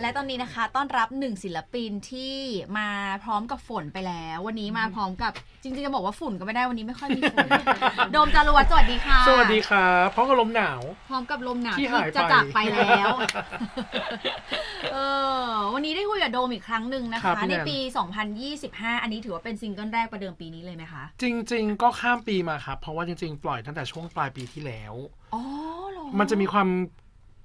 และตอนนี้นะคะต้อนรับหนึ่งศิลปินที่มาพร้อมกับฝนไปแล้ว วันนี้มาพร้อมกับจริงๆจะบอกว่าฝุ่นก็ไม่ได้วันนี้ไม่ค่อยมีฝุ่น โดมจารวัตรสวัสดีค่ะ สวัสดีครับพร้อมกับลมหนาว พร้อมกับลมหนาวที่ที่หายไปจะจากไปแล้ว เออวันนี้ได้คุยกับโดมอีกครั้งหนึ่งนะครัคะบพี่ในแนนปี 2025 อันนี้ถือว่าเป็นซิงเกิลแรกประเดิมปีนี้เลยไหมคะ จริง ๆ ก็ข้ามปีมาครับ เพราะว่าจริง ๆ ปล่อยตั้งแต่ช่วงปลายปีที่แล้ว อ๋อเหรอมันจะมีความ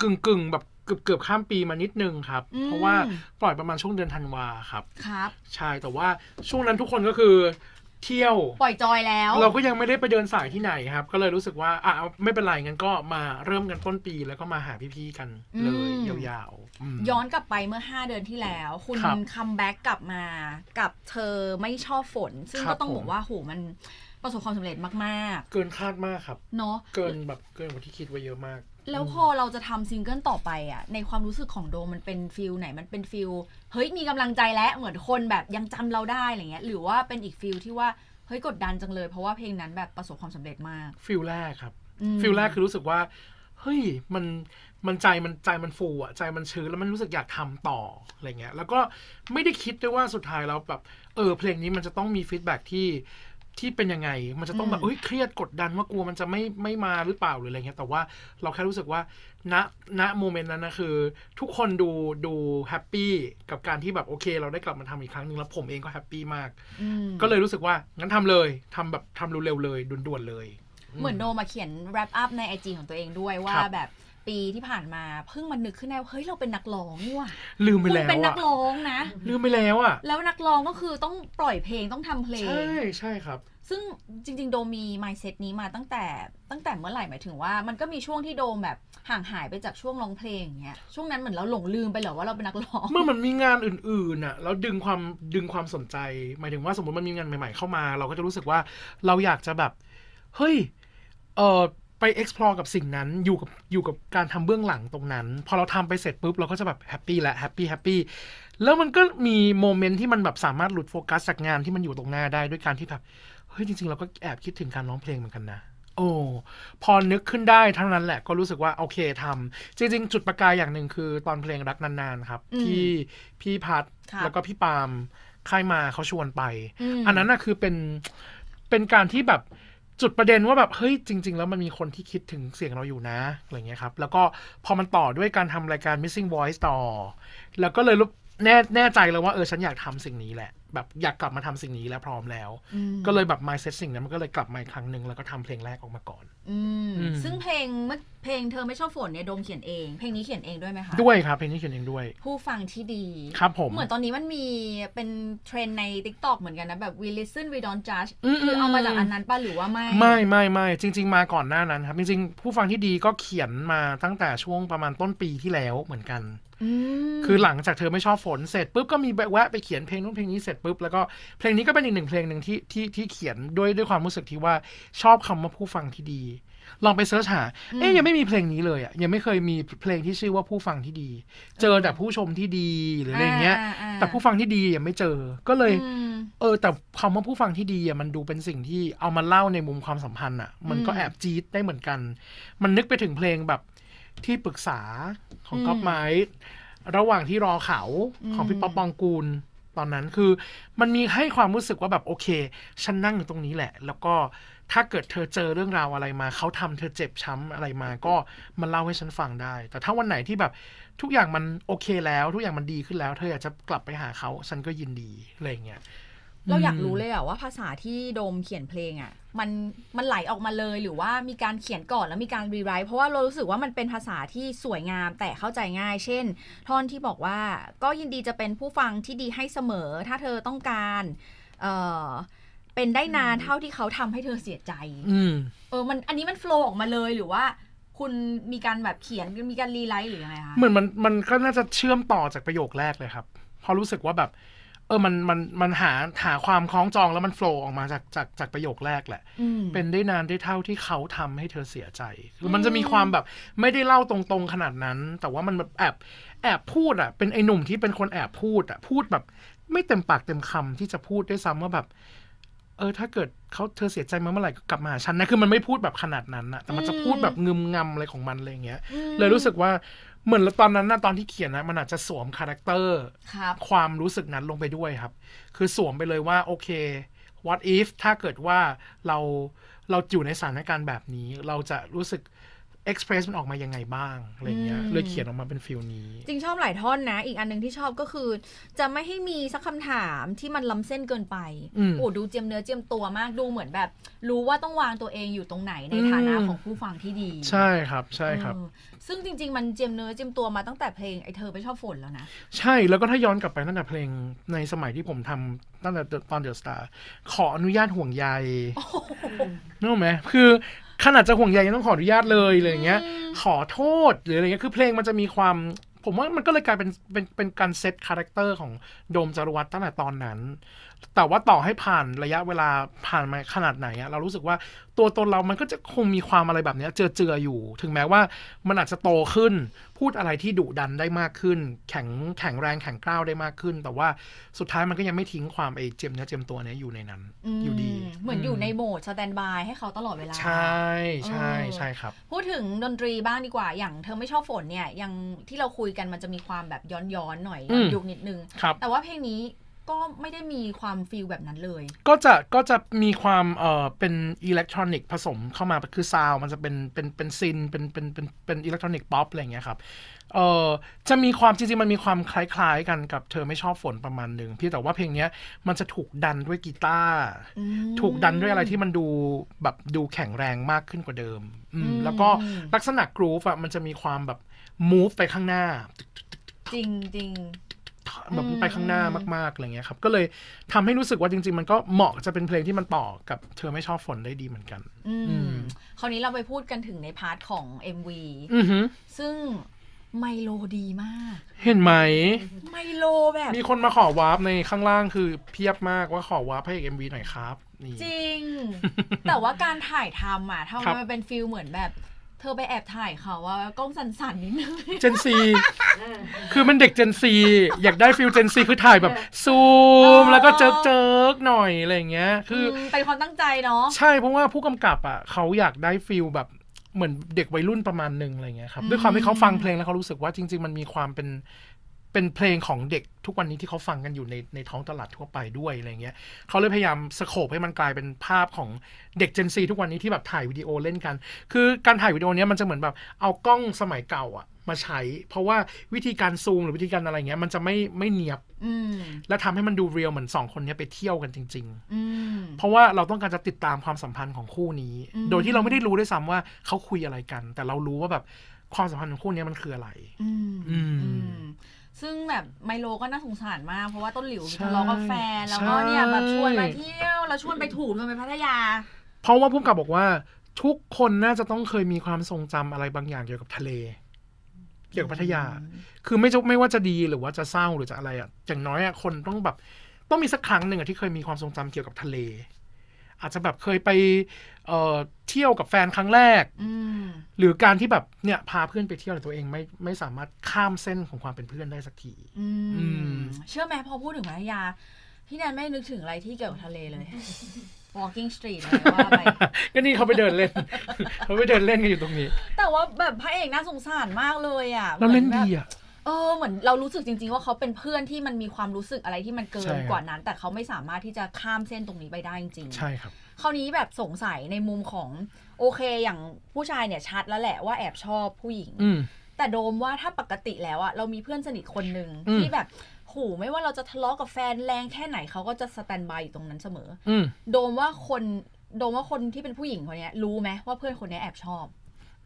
กึ่งกึ่งๆแบบ เกือบเกือบข้ามปีมานิดนึงครับอืมเพราะว่าปล่อยประมาณช่วงเดือนธันวาครับครับ ใช่แต่ว่าช่วงนั้นทุกคนก็คือเที่ยวปล่อยจอยแล้ว เราก็ยังไม่ได้ไปเดินสายที่ไหนครับ ก็เลยรู้สึกว่าอะไม่เป็นไรงั้นก็มาเริ่มกันต้นปีแล้วก็มาหาพี่ๆกันเลยอืมยาวๆอืมย้อนกลับไปเมื่อ 5 เดือนที่แล้ว คุณครับคัมแบ็กกลับมากับเธอไม่ชอบฝน ซึ่งครัก็บต้องผมบอกว่าโหมันประสบความสำเร็จมากเกินคาดมากครับๆเนาะเกินแบบเกินกว่าที่คิดไว้เยอะมาก แล้วพอเราจะทำซิงเกิลต่อไปอะ ในความรู้สึกของโดมมันเป็นฟิลไหนมันเป็นฟิลเฮ้ยมีกำลังใจแล้วเหมือนคนแบบยังจำเราได้อะไรเงี้ย หรือว่าเป็นอีกฟิลที่ว่าเฮ้ยกดดันจังเลย เพราะว่าเพลงนั้นแบบประสบความสำเร็จมาก ฟิลแรกครับ อืม ฟิลแรกคือรู้สึกว่า เฮ้ยมันมันใจมันใจมันฟูอะใจมันชื้นแล้วมันรู้สึกอยากทำต่ออะไรเงี้ย แล้วก็ไม่ได้คิดด้วยว่าสุดท้ายแล้วแบบเออเพลงนี้มันจะต้องมีฟีดแบ็ที่ ที่เป็นยังไง มันจะต้องแบบอืมเอ้ยเครียดกดดันว่ากลัวมันจะไม่ไม่มาหรือเปล่าหรืออะไรเงี้ยแต่ว่าเราแค่รู้สึกว่าณณโมเมนต์นั้นนะคือ ทุกคนดูดูแฮปปี้กับการที่แบบโอเค เราได้กลับมาทำอีกครั้งหนึ่งแล้วผมเองก็แฮปปี้มากอืมก็เลยรู้สึกว่างั้นทำเลยทำแบบทำเร็วๆเลยด่วนๆเลย เหมือนโดมมาเขียน wrap up ในไอจีของตัวเองด้วยว่าครับแบบ ปีที่ผ่านมาเพิ่งมันนึกขึ้นได้ว่าเฮ้ยเราเป็นนักร้องนี่ว่ะลืมไปคุณแล้วเป็นนัอะกร้องนะ ลืมไปแล้วอะแล้วนักร้องก็คือต้องปล่อยเพลงต้องทำเพลง ใช่ใช่ครับ ซึ่งจริง ๆ โดมมี mindset นี้มาตั้งแต่ตั้งแต่เมื่อไหร่หมายถึงว่า มันก็มีช่วงที่โดมแบบห่างหายไปจากช่วงร้องเพลงอย่างเงี้ยช่วงนั้นเหมือนเราหลงลืมไปเหรอว่าเราเป็นนักร้อง เมื่อมันมีงานอื่นๆน่ะแล้วดึงความดึงความสนใจ หมายถึงว่าสมมติมันมีงานใหม่ ๆเข้ามา เราก็จะรู้สึกว่าเราอยากจะแบบเฮ้ยเออ ไป explore กับสิ่งนั้นอยู่กับอยู่กับการทำเบื้องหลังตรงนั้น พอเราทำไปเสร็จปุ๊บเราก็จะแบบแฮปปี้แหละแฮปปี้แฮปปี้แล้วมันก็มีโมเมนต์ที่มันแบบสามารถหลุดโฟกัสจากงานที่มันอยู่ตรงหน้าได้ด้วยการที่แบบเฮ้ยจริง ๆ เราก็แอบคิดถึงการร้องเพลงเหมือนกันนะโอ้พอนึกขึ้นได้เท่านั้นแหละก็รู้สึกว่าโอเคทำจริง ๆ จุดประกายอย่างหนึ่งคือตอนเพลงรักนานๆครับอืมที่พี่พัดครับแล้วก็พี่ปาล์มค่ายมาเขาชวนไปมอันนั้นน่ะคือเป็นเป็นการที่แบบ จุดประเด็นว่าแบบเฮ้ยจริง ๆ แล้วมันมีคนที่คิดถึงเสียงเราอยู่นะอะไรเงี้ยครับ แล้วก็พอมันต่อด้วยการทำรายการ missing voice ต่อ แล้วก็เลยรู้แน่แน่ใจเลยว่าเออฉันอยากทำสิ่งนี้แหละ แบบอยากกลับมาทำสิ่งนี้แล้วพร้อมแล้วอืมก็เลยแบบ mindset สิ่งนั้นมันก็เลยกลับมาอีกครั้งหนึ่งแล้วก็ทำเพลงแรกออกมาก่อนอืมอืมซึ่งเพลงเมื่อเพลงเธอไม่ชอบฝนเนี่ยโดมเขียนเอง เพลงนี้เขียนเองด้วยไหมคะด้วยครับเพลงนี้เขียนเองด้วย ผู้ฟังที่ดีครับผมเหมือนตอนนี้มันมีเป็นเทรนด์ใน TikTok เหมือนกันนะแบบ we listen we don't judge อืมคือเอามาอืมจากอันนั้นป่ะหรือว่าไม่ไม่ไม่ไม่จริง ๆ มาก่อนหน้านั้นครับจริงๆผู้ฟังที่ดีก็เขียนมาตั้งแต่ช่วงประมาณต้นปีที่แล้วเหมือนกันอืม คือหลังจากเธอไม่ชอบฝนเสร็จปุ๊บก็มีแวะไปเขียนเพลงนู้นเพลงนี้เสร็จปุ๊บแล้วก็เพลงนี้ก็เป็นอีกหนึ่งเพลงหนึ่งที่ที่ที่เขียนด้วยด้วยความรู้สึกที่ว่าชอบคำว่าผู้ฟังที่ดี ลองไปเสิร์ชหา เอ๊ยยังไม่มีเพลงนี้เลยอะยังไม่เคยมีเพลงที่ชื่อว่าผู้ฟังที่ดี เจอแต่ผู้ชมที่ดีหรืออะไรอย่างเงี้ยาอ่าแต่ผู้ฟังที่ดียังไม่เจอ ก็เลยอืมเออ แต่คำว่าผู้ฟังที่ดีอะมันดูเป็นสิ่งที่เอามาเล่าในมุมความสัมพันธ์อะ มันก็อืมแอบจี๊ดได้เหมือนกัน มันนึกไปถึงเพลงแบบ ที่ปรึกษาของอืมก๊อฟไม้ระหว่างที่รอเขาของอืพี่มป๊อปปองกูล ตอนนั้นคือ มันมีให้ความรู้สึกว่าแบบโอเค ฉันนั่งอยู่ตรงนี้แหละ แล้วก็ถ้าเกิดเธอเจอเรื่องราวอะไรมา เขาทำเธอเจ็บช้ำอะไรมา ก็มันเล่าให้ฉันฟังได้ แต่ถ้าวันไหนที่แบบทุกอย่างมันโอเคแล้ว ทุกอย่างมันดีขึ้นแล้ว เธออยากจะกลับไปหาเขา ฉันก็ยินดีอะไรอย่างเงี้ย เราอยากรู้เลยอะว่าภาษาที่โดมเขียนเพลงอะมันมันไหลออกมาเลยหรือว่ามีการเขียนก่อนแล้วมีการรีไรต์เพราะว่าเรารู้สึกว่ามันเป็นภาษาที่สวยงามแต่เข้าใจง่าย เช่น ท่อนที่บอกว่าก็ยินดีจะเป็นผู้ฟังที่ดีให้เสมอ ถ้าเธอต้องการเออเป็นได้นานเท่าที่เขาทำให้เธอเสียใจอืมเออมันอันนี้มันโฟล์ออกมาเลยหรือว่าคุณมีการแบบเขียนมีการรีไรต์หรือยังไงคะเหมือนมันมันก็น่าจะเชื่อมต่อจากประโยคแรกเลยครับเพราะรู้สึกว่าแบบ เออมันมันมันหาหาความคล้องจองแล้วมันโฟล์ออกมาจากจากจากประโยคแรกแหละอืมเป็นได้นานได้เท่าที่เขาทำให้เธอเสียใจคือมันจะมีความแบบไม่ได้เล่าตรงๆขนาดนั้น แต่ว่ามันแบบแอบแอบพูดอะ เป็นไอ้หนุ่มที่เป็นคนแอบพูดอะ พูดแบบ ไม่เต็มปากเต็มคำที่จะพูดได้วยซ้ำว่าแบบ เเออถ้าเกิดเขาเธอเสียใจมาเมื่อไหร่ก็กลับมาหาฉันนะคือมันไม่พูดแบบขนาดนั้นนะแต่มันจะพูดแบบงึมงำอะไรของมันอะไรอย่างเงี้ยอืมเลยรู้สึกว่าเหมือนตอนนั้นนะตอนที่เขียนนะมันอาจจะสวมคาแรคเตอร์ครับความรู้สึกนั้นลงไปด้วยครับ คือสวมไปเลยว่า โอเค what if ถ้าเกิดว่าเราเราอยู่ในสถานการณ์แบบนี้ เราจะรู้สึก express มันออกมายังไงบ้างอะไรเงี้ยอืมเลยเขียนออกมาเป็นฟิลนี้ จริงชอบหลายท่อนนะ อีกอันหนึ่งที่ชอบก็คือ จะไม่ให้มีสักคำถามที่มันล้ำเส้นเกินไปอืมโอ้ดูเจียมเนื้อเจียมตัวมากดูเหมือนแบบ รู้ว่าต้องวางตัวเองอยู่ตรงไหนในอืมฐานะของผู้ฟังที่ดี ใช่ครับใช่ครับเออซึ่งจริง ๆ มันเจียมเนื้อเจียมตัวมาตั้งแต่เพลงไอเธอไปชอบฝนแล้วนะ ใช่แล้วก็ถ้าย้อนกลับไปตั้งแต่เพลงในสมัยที่ผมทำตั้งแต่ตอนเดอะสตาร์ขออนุญาตห่วงใยนึกออกไหมคือ ขนาดจะห่วงใยยังต้องขออนุญาตเลยอะไรอย่างเงี้ยอืมขอโทษหรืออะไรเงี้ยคือเพลงมันจะมีความ ผมว่ามันก็เลยกลายเป็นเป็นเป็นการเซตคาแรคเตอร์ของโดมจารวัตรตั้งแต่ตอนนั้น แต่ว่าต่อให้ผ่านระยะเวลาผ่านมาขนาดไหนอะเรารู้สึกว่าตัวตนเรามันก็จะคงมีความอะไรแบบเนี้ยเจือเจือๆอยู่ ถึงแม้ว่ามันอาจจะโตขึ้น พูดอะไรที่ดุดันได้มากขึ้น แข็งแข็งแรงแข็งกร้าวได้มากขึ้น แต่ว่าสุดท้ายมันก็ยังไม่ทิ้งความไอ้เจียมเนื้อเจียมตัวเนี้ยอยู่ในนั้นมอยู่ดี เหมือนอยู่ในโหมดสแตนบายให้เขาตลอดเวลา ใช่ใช่เออใช่ครับ พูดถึงดนตรีบ้างดีกว่า อย่างเธอไม่ชอบฝนเนี่ยยังที่เราคุยกันมันจะมีความแบบย้อนๆหน่อยอืมยุคนิดนึงครับแต่ว่าเพลงนี้ ก็ไม่ได้มีความฟีลแบบนั้นเลย ก็จะก็จะมีความเอ่อเป็นอิเล็กทรอนิกส์ผสมเข้ามาคือซาวมันจะเป็นเป็นเป็นซินเป็นเป็นเป็นเป็นอิเล็กทรอนิกส์ป๊อปอะไรอย่างเงี้ยครับเอ่อจะมีความจริงๆมันมีความคล้ายๆกันกับเธอไม่ชอบฝนประมาณหนึ่งเพี่แต่ว่าเพลงเนี้ยมันจะถูกดันด้วยกีตาร์อืมถูกดันด้วยอะไรที่มันดูแบบดูแข็งแรงมากขึ้นกว่าเดิมอืมอืมแล้วก็ลักษณะกรูฟอะมันจะมีความแบบ move ไปข้างหน้าจริงจริง แบบอืมไปข้างหน้ามากๆอะไรเงี้ยครับ ก็เลยทำให้รู้สึกว่าจริง ๆ มันก็เหมาะจะเป็นเพลงที่มันต่อกับเธอไม่ชอบฝนได้ดีเหมือนกันอือืมมคราวนี้เราไปพูดกันถึงในพาร์ทของ MV อือหือซึ่งไมโลดีมาก เห็นไหม ไมโลแบบ มีคนมาขอวาร์ปในข้างล่างคือเพียบมากว่าขอวาร์ปให้เอ็มวีหน่อยครับนี่จริง แต่ว่าการถ่ายทำอะทำครัไมบมันเป็นฟิลเหมือนแบบ เธอไปแอบถ่ายเขาว่ากล้องสั่นๆนิดนึง เจนซี คือมันเด็กเจนซี อยากได้ฟิลเจนซีคือถ่ายแบบซูมอ๋อแล้วก็เจิกเจิกๆหน่อยอะไรอย่างเงี้ย คืออมเป็นความตั้งใจเนาะ ใช่เพราะว่าผู้กำกับอะเขาอยากได้ฟิลแบบเหมือนเด็กวัยรุ่นประมาณหนึ่งอะไรเงี้ยครับอืมด้วยความที่เขาฟังเพลงแล้วเขารู้สึกว่าจริง ๆ มันมีความเป็น เป็นเพลงของเด็กทุกวันนี้ที่เขาฟังกันอยู่ในในท้องตลาดทั่วไปด้วยอะไรเงี้ยเขาเลยพยายามสโคปให้มันกลายเป็นภาพของเด็กเจนซีทุกวันนี้ที่แบบถ่ายวิดีโอเล่นกัน คือการถ่ายวิดีโอเนี้ยมันจะเหมือนแบบเอากล้องสมัยเก่าอะมาใช้ เพราะว่าวิธีการซูมหรือวิธีการอะไรเงี้ยมันจะไม่ไม่เนียบอืมและทำให้มันดูเรียลเหมือนสองคนเนี้ยไปเที่ยวกันจริงๆอืมเพราะว่าเราต้องการจะติดตามความสัมพันธ์ของคู่นี้อืมโดยที่เราไม่ได้รู้ด้วยซ้ำว่าเขาคุยอะไรกัน แต่เรารู้ว่าแบบความสัมพันธ์ของคู่นี้มันคืออะไร อืมอืมอืม ซึ่งแบบไมโลก็น่าสงสารมาก เพราะว่าต้นหลิวใช่ทะเลาะกับแฟนแล้วก็ใช่เนี่ยแบบชวนมาเที่ยวแล้วชวนไปถูกชวนไปพัทยา เพราะว่าผู้กำกับบอกว่า ทุกคนน่าจะต้องเคยมีความทรงจำอะไรบางอย่างเกี่ยวกับทะเล เกี่ยวกับพัทยา คือไม่จะไม่ว่าจะดีหรือว่าจะเศร้าหรือจะอะไรอะอย่างน้อยอะคนต้องแบบ ต้องมีสักครั้งหนึ่งอะที่เคยมีความทรงจำเกี่ยวกับทะเล อาจจะแบบเคยไปเอ่อเที่ยวกับแฟนครั้งแรกอืมหรือการที่แบบเนี่ยพาเพื่อนไปเที่ยวแต่ตัวเองไม่ไม่สามารถข้ามเส้นของความเป็นเพื่อนได้สักทีอือืมมเชื่อไหมพอพูดถึงพัทยา พี่แนนไม่นึกถึงอะไรที่เกี่ยวกับทะเลเลย walking street อะไรว่าไปก็นี่เขาไปเดินเล่น เขาไปเดินเล่นกันอยู่ตรงนี้ แต่ว่าแบบพระเอกน่าสงสารมากเลยอะเราเล่นหมือดีแบบอะ เออเหมือนเรารู้สึกจริง ๆ ว่าเขาเป็นเพื่อนที่มันมีความรู้สึกอะไรที่มันเกิใช่นครับกว่านั้น แต่เขาไม่สามารถที่จะข้ามเส้นตรงนี้ไปได้จริง ๆ ใช่ครับคราวนี้แบบสงสัยในมุมของโอเคอย่างผู้ชายเนี่ยชัดแล้วแหละว่าแอบชอบผู้หญิงอืมแต่โดมว่าถ้าปกติแล้วอะเรามีเพื่อนสนิทคนหนึ่งอืมที่แบบโหไม่ว่าเราจะทะเลาะกับแฟนแรงแค่ไหนเขาก็จะสแตนบายอยู่ตรงนั้นเสมออืมโดมว่าคนโดมว่าคนที่เป็นผู้หญิงคนเนี้ยรู้ไหมว่าเพื่อนคนเนี้ยแอบชอบ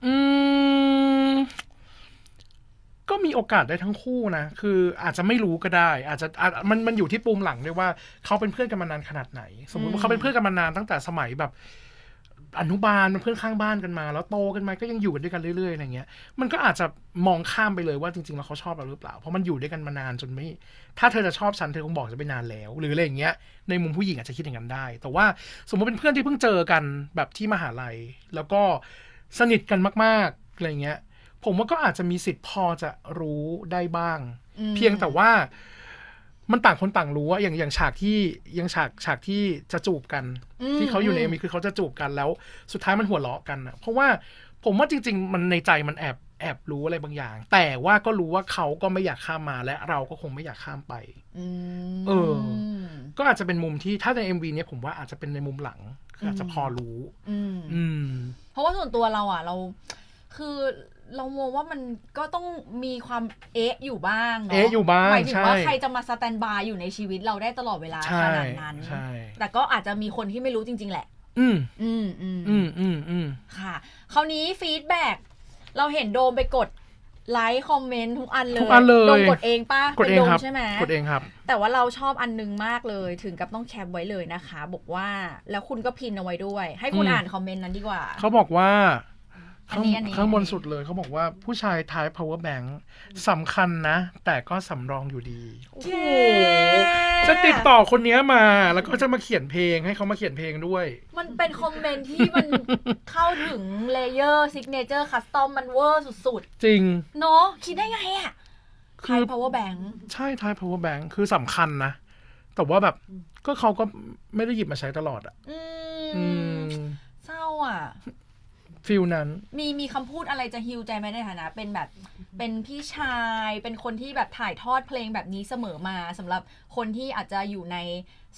อืม ก็มีโอกาสได้ทั้งคู่นะ คืออาจจะไม่รู้ก็ได้ อาจจะอาจมันมันอยู่ที่ปูมหลังด้วยว่าเขาเป็นเพื่อนกันมานานขนาดไหน สมมติอืว่ามเขาเป็นเพื่อนกันมานานตั้งแต่สมัยแบบ อนุบาลเป็นเพื่อนข้างบ้านกันมา แล้วโตกันมาก็ยังอยู่กันด้วยกันเรื่อยๆอะไรเงี้ย มันก็อาจจะมองข้ามไปเลยว่าจริงๆแล้วเขาชอบเราหรือเปล่า เพราะมันอยู่ด้วยกันมานานจนไม่ ถ้าเธอจะชอบฉันเธอคงบอกจะไปนานแล้ว หรืออะไรอย่างเงี้ย ในมุมผู้หญิงอาจจะคิดอย่างนั้นได้ แต่ว่าสมมติเป็นเพื่อนที่เพิ่งเจอกันแบบที่มหาลัย แล้วก็สนิทกันมากๆอะไรเงี้ย ผมว่าก็อาจจะมีสิทธิ์พอจะรู้ได้บ้างอืมเพียงแต่ว่ามันต่างคนต่างรู้ว่าอย่างอย่างฉากที่ยังฉากฉากที่จะจูบกันมที่เขาอยู่ในมเอ็มีคือเขาจะจูบกันแล้ว สุดท้ายมันหัวเราะกันอะเพราะว่าผมว่าจริง ๆ มันในใจมันแอบแอบรู้อะไรบางอย่าง แต่ว่าก็รู้ว่าเขาก็ไม่อยากข้ามมาและเราก็คงไม่อยากข้ามไปอืมเออ ก็อาจจะเป็นมุมที่ถ้าใน MV เนี้ยผมว่าอาจจะเป็นในมุมหลังคืออาจจะพอรู้อืมอืมเพราะว่าส่วนตัวเราอะ เรา คือ เรามองว่ามันก็ต้องมีความเอ๊ะอยู่บ้างเนาะเอ๊ะอยู่บ้างหมายถึงว่าใช่ใครจะมาสแตนบายอยู่ในชีวิตเราได้ตลอดเวลาใช่ขนาดนั้นใช่แต่ก็อาจจะมีคนที่ไม่รู้จริง ๆ แหละ อืมอืมอืมอืมอืมอืมค่ะ คราวนี้ฟีดแบ็กเราเห็นโดมไปกดไลค์คอมเมนต์ทุกอันเลยทุกอันเลยโดมกดเองป่ะกดเองป็นโมครับใช่ไหมกดเองครับ แต่ว่าเราชอบอันนึงมากเลยถึงกับต้องแคปไว้เลยนะคะ บอกว่าแล้วคุณก็พินเอาไว้ด้วย ให้คุณอืมอ่านคอมเมนต์นั้นดีกว่า เขาบอกว่า อันนี้อันนี้ข้างบนสุดเลยเขาบอกว่าผู้ชายท้าย power bank สำคัญนะ แต่ก็สำรองอยู่ดี โอ้โหจะติดต่อคนเนี้ยมา แล้วก็จะมาเขียนเพลงให้เขามาเขียนเพลงด้วย มันเป็นคอมเมนต์ที่มันเข้าถึงเลเยอร์ซิกเนเจอร์คัสตอมมันเวอร์สุดจริงๆเนาะคิดได้ไงอะคืใช้อ power bank ใช่ท้าย power bank คือสำคัญนะ แต่ว่าแบบก็เขาก็ไม่ได้หยิบมาใช้ตลอดอะอือืมมเศร้าอะ ฟิลนั้น มีมีคำพูดอะไรจะฮิวใจไหมในฐานะ เป็นแบบเป็นพี่ชายเป็นคนที่แบบถ่ายทอดเพลงแบบนี้เสมอมาสำหรับคนที่อาจจะอยู่ใน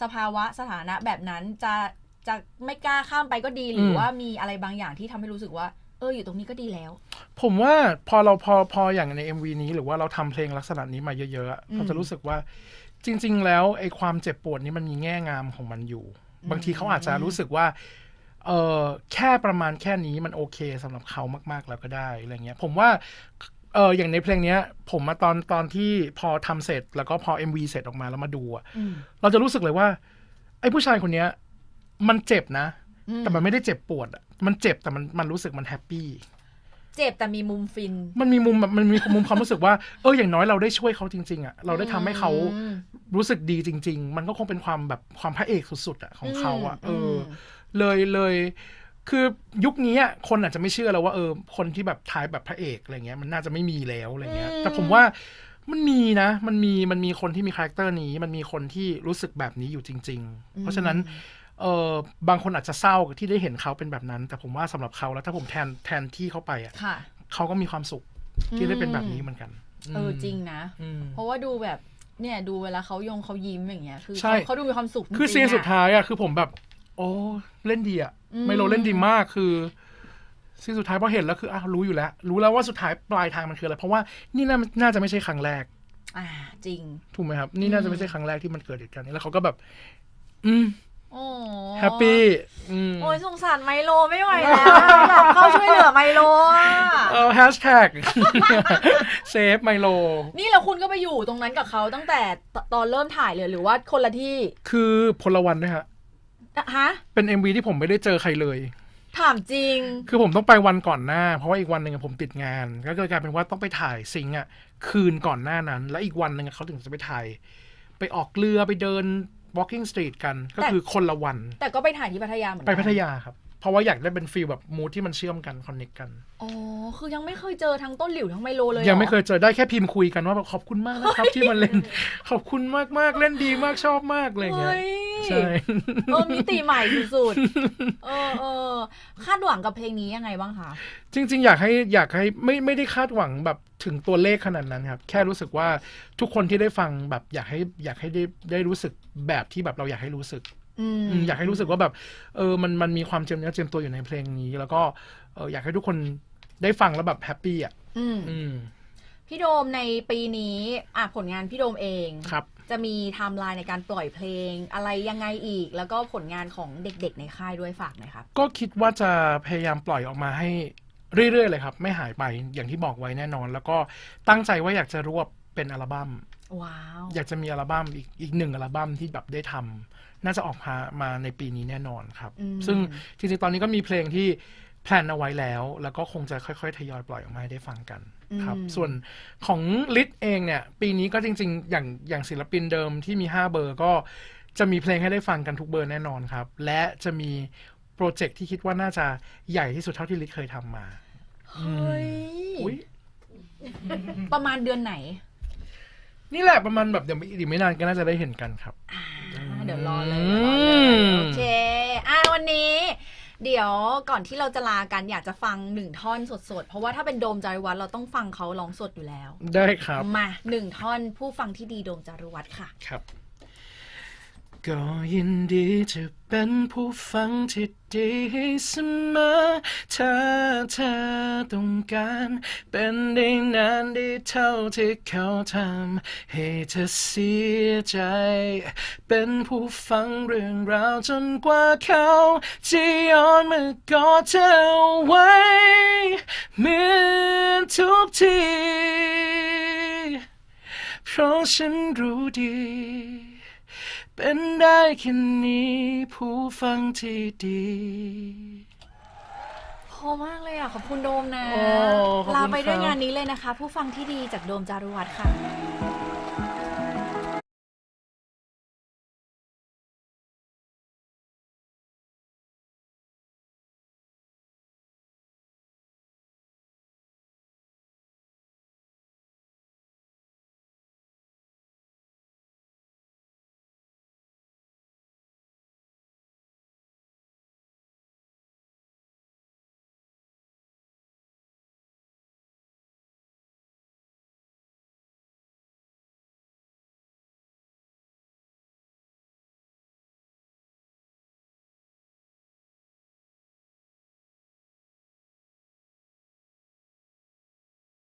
สภาวะสถานะแบบนั้นจะจะไม่กล้าข้ามไปก็ดีหรืออมว่ามีอะไรบางอย่างที่ทำให้รู้สึกว่า เอออยู่ตรงนี้ก็ดีแล้ว ผมว่าพอเราพอพออย่างใน MV นี้หรือว่าเราทำเพลงลักษณะนี้มาเยอะๆอะอืม เราจะรู้สึกว่าจริง ๆ แล้วไอ้ความเจ็บปวดนี้มันมีแง่งามของมันอยู่ บางทีเขาอาจจะรู้สึกว่า เออแค่ประมาณแค่นี้มันโอเคสำหรับเขามาก ๆ แล้วก็ได้อะไรเงี้ย ผมว่าเอออย่างในเพลงเนี้ย ผมมาตอนตอนที่พอทำเสร็จ แล้วก็พอ MV เสร็จออกมาแล้วมาดูอะอืมเราจะรู้สึกเลยว่า ไอ้ผู้ชายคนเนี้ย มันเจ็บนะอืมแต่มันไม่ได้เจ็บปวดอะมันเจ็บแต่มันมันรู้สึกมันแฮปปี้เจ็บแต่มีมุมฟิน มันมีมุมแบบมันมีมุมความรู้สึกว่า เอออย่างน้อยเราได้ช่วยเขาจริง ๆอะเราได้ทำให้เขาอืมรู้สึกดีจริง ๆ มันก็คงเป็นความแบบความพระเอกสุดๆอะของเขาอะเอออม เลยเลยคือยุคนี้อะคนอาจจะไม่เชื่อแล้วว่าเออคนที่แบบท้ายแบบพระเอกอะไรเงี้ยมันน่าจะไม่มีแล้วอะไรเงี้ยอืมแต่ผมว่ามันมีนะ มันมีมันมีคนที่มีคาแรคเตอร์นี้ มันมีคนที่รู้สึกแบบนี้อยู่จริง ๆ เพราะฉะนั้นเออบางคนอาจจะเศร้าที่ได้เห็นเขาเป็นแบบนั้น แต่ผมว่าสำหรับเขาแล้วถ้าผมแทนแทนที่เขาไปอะค่ะเขาก็มีความสุขที่ได้เป็นแบบนี้เหมือนกันเออจริงนะอืมเพราะว่าดูแบบเนี่ยดูเวลาเขายงเขายิ้มอย่างเงี้ยคือใช่เขาเขาดูมีความสุขคือจซีรินงๆะสุดท้ายอะคือผมแบบ โอ้เล่นดีอะอืมไมโลเล่นดีมากคือซีนสุดท้ายพอเห็นแล้วคืออะรู้อยู่แล้ว รู้แล้วว่าสุดท้ายปลายทางมันคืออะไรเพราะว่านี่น่าน่าจะไม่ใช่ครั้งแรก อ่า จริง ถูกไหมครับ นี่น่าจะไม่ใช่ครั้งแรกที่มันเกิดเหตุการณ์นี้แล้วเขาก็แบบ อืมโอ้แฮปปี้อืมโอ้ยสงสารไมโลไม่ไหวแล้วอยากเข้าช่วยเหลือไมโลอะเออแฮชแท็กเซฟไมโล นี่แล้วคุณก็ไปอยู่ตรงนั้นกับเขาตั้งแต่ตตอนเริ่มถ่ายเลยหรือว่าคนละที่ คือพลวันด้วยฮะอะ ฮะเป็น MV ที่ผมไม่ได้เจอใครเลย ถามจริง คือผมต้องไปวันก่อนหน้า เพราะว่าอีกวันหนึ่งอะผมติดงาน ก็เลยกลายเป็นว่าต้องไปถ่ายซิงค์อะคืนก่อนหน้านั้น แล้วอีกวันหนึ่งอะเขาถึงจะไปถ่าย ไปออกเรือไปเดิน walking street กัน ก็คือคนละวัน แต่ก็ไปถ่ายที่พัทยาเหมือนไปกันพัทยาครับ เพราะว่าอยากได้เป็นฟีลแบบมูทที่มันเชื่อมกันคอนเน c กกันอ๋อคือยังไม่เคยเจอทั้งต้นหลิวทั้งไมโลเลยหรอยังไม่เคยเจอได้แค่พิมพ์คุยกันว่าแบบขอบคุณมากนะครับ ที่มาเล่นขอบคุณมากมากๆเล่นดีมากชอบมากอะไรอย่างเงี้ยเฮ้ยใช่เออมิติใหม่สุดๆเออเออคาดหวังกับเพลงนี้ยังไงบ้างคะจริง ๆ อยากให้อยากให้ไม่ไม่ได้คาดหวังแบบถึงตัวเลขขนาดนั้นครับ แค่รู้สึกว่าทุกคนที่ได้ฟังแบบอยากให้อยากให้ได้ได้รู้สึกแบบที่แบบเราอยากให้รู้สึก อืมอืมอยากให้รู้สึกว่าแบบ เออมันมันมีความเจียมเนื้อเจียมตัวอยู่ในเพลงนี้ แล้วก็เอออยากให้ทุกคนได้ฟังแล้วแบบแฮปปี้อะอืมอืมพี่โดมในปีนี้อะผลงานพี่โดมเองครับ จะมีไทม์ไลน์ในการปล่อยเพลงอะไรยังไงอีก แล้วก็ผลงานของเด็กๆในค่ายด้วยฝากหน่อยครับ ก็คิดว่าจะพยายามปล่อยออกมาให้เรื่อยๆเลยครับ ไม่หายไปอย่างที่บอกไว้แน่นอน แล้วก็ตั้งใจว่าอยากจะรวบเป็นอัลบั้มว้าว อยากจะมีอัลบั้มอีกอีกหนึ่งอัลบั้มที่แบบได้ทำ น่าจะออกมามาในปีนี้แน่นอนครับอืมซึ่งจริงๆตอนนี้ก็มีเพลงที่แพลนเอาไว้แล้ว แล้วก็คงจะค่อยๆ ทยอยปล่อยออกมาให้ได้ฟังกันครับอืมส่วนของลิทเองเนี่ย ปีนี้ก็จริงๆ อย่างอย่างศิลปินเดิมที่มี 5 เบอร์ก็จะมีเพลงให้ได้ฟังกันทุกเบอร์แน่นอนครับ และจะมีโปรเจกต์ที่คิดว่าน่าจะใหญ่ที่สุดเท่าที่ลิทเคยทำมาเฮ้ยอุ๊ยประมาณเดือนไหน นี่แหละประมาณแบบเดี๋ยวอีกไม่นานก็น่าจะได้เห็นกันครับอ่า เดี๋ยวรอเลยอืเดี๋ยวรอเลยมโอเคอะวันนี้ เดี๋ยวก่อนที่เราจะลากันอยากจะฟังหนึ่งท่อนสดๆ เพราะว่าถ้าเป็นโดมจารุวัฒน์เราต้องฟังเขาร้องสดอยู่แล้ว ได้ครับ มาหนึ่งท่อนผู้ฟังที่ดีโดมจารุวัฒน์ค่ะ ครับ ก็ยินดีจะเป็นผู้ฟังที่ดีเสมอถ้าเธอต้องการเป็นได้นานได้เท่าที่เขาทำให้เธอเสียใจ เป็นผู้ฟังเรื่องราวจนกว่าเขาจะย้อนมากอดเธอไว้เหมือนทุกทีเพราะฉันรู้ดี เป็นได้แค่นี้ผู้ฟังที่ดี พอมากเลยอะ ขอบคุณโดมนะ โอ้ขอบคุณลาไปด้วยครับ งานนี้เลยนะคะ ผู้ฟังที่ดีจากโดมจารุวัฒน์ค่ะ